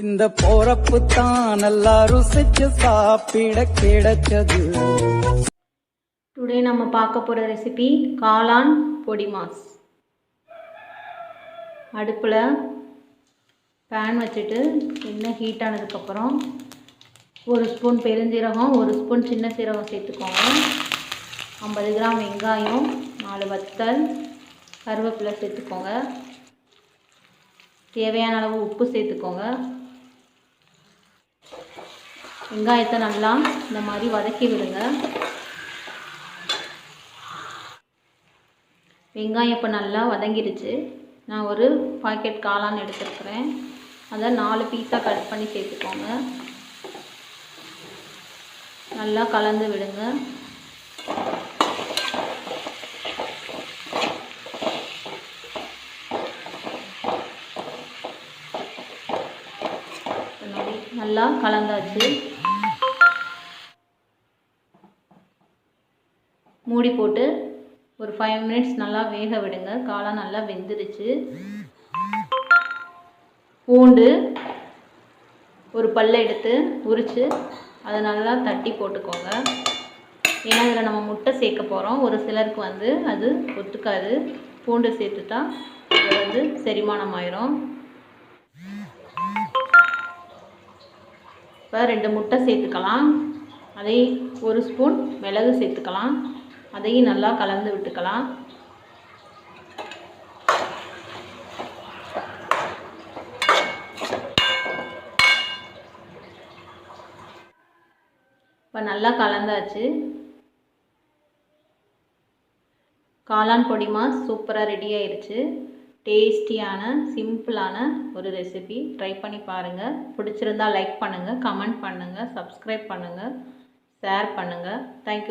இந்த போறப்பு தான் நல்லா ருசிச்சு சாப்பிட கிடைச்சது. டுடே நம்ம பார்க்க போகிற ரெசிபி காளான் பொடி மாஸ். அடுப்பில் பேன் வச்சுட்டு எண்ணெய் ஹீட் ஆனதுக்கப்புறம் ஒரு ஸ்பூன் பெருஞ்சீரகம் ஒரு ஸ்பூன் சின்ன சீரகம் சேர்த்துக்கோங்க. ஐம்பது கிராம் வெங்காயம் நாலு வத்தல் கருவேப்பிலை சேர்த்துக்கோங்க. தேவையான அளவு உப்பு சேர்த்துக்கோங்க. வெங்காயத்தை நல்லா இந்த மாதிரி வதக்கி விடுங்க. வெங்காயம் இப்போ நல்லா வதங்கிடுச்சு. நான் ஒரு பாக்கெட் காளான் எடுத்துருக்குறேன். அதை நாலு பீஸாக கட் பண்ணி சேர்த்துக்கோங்க. நல்லா கலந்து விடுங்க. நல்லா கலந்தாச்சு. மூடி போட்டு ஒரு ஃபைவ் மினிட்ஸ் நல்லா வேக விடுங்க. காளான் நல்லா வெந்துடுச்சு பூண்டு ஒரு பல்லை எடுத்து உரித்து அதை நல்லா தட்டி போட்டுக்கோங்க. ஏன்னா இதில் நம்ம முட்டை சேர்க்க போகிறோம் ஒரு சிலருக்கு வந்து அது ஒத்துக்காது. பூண்டு சேர்த்துட்டா அது வந்து செரிமானம் ஆயிரும் இப்போ ரெண்டு முட்டை சேர்த்துக்கலாம். அதை ஒரு ஸ்பூன் மிளகு சேர்த்துக்கலாம். அதையும் நல்லா கலந்து விட்டுக்கலாம். இப்போ நல்லா கலந்தாச்சு. காளான் பொடிமா சூப்பராக ரெடி ஆயிடுச்சு டேஸ்டியான சிம்பிளான ஒரு ரெசிபி ட்ரை பண்ணி பாருங்கள் பிடிச்சிருந்தா லைக் பண்ணுங்கள் கமெண்ட் பண்ணுங்கள் சப்ஸ்கிரைப் பண்ணுங்கள் ஷேர் பண்ணுங்கள் தேங்க்யூ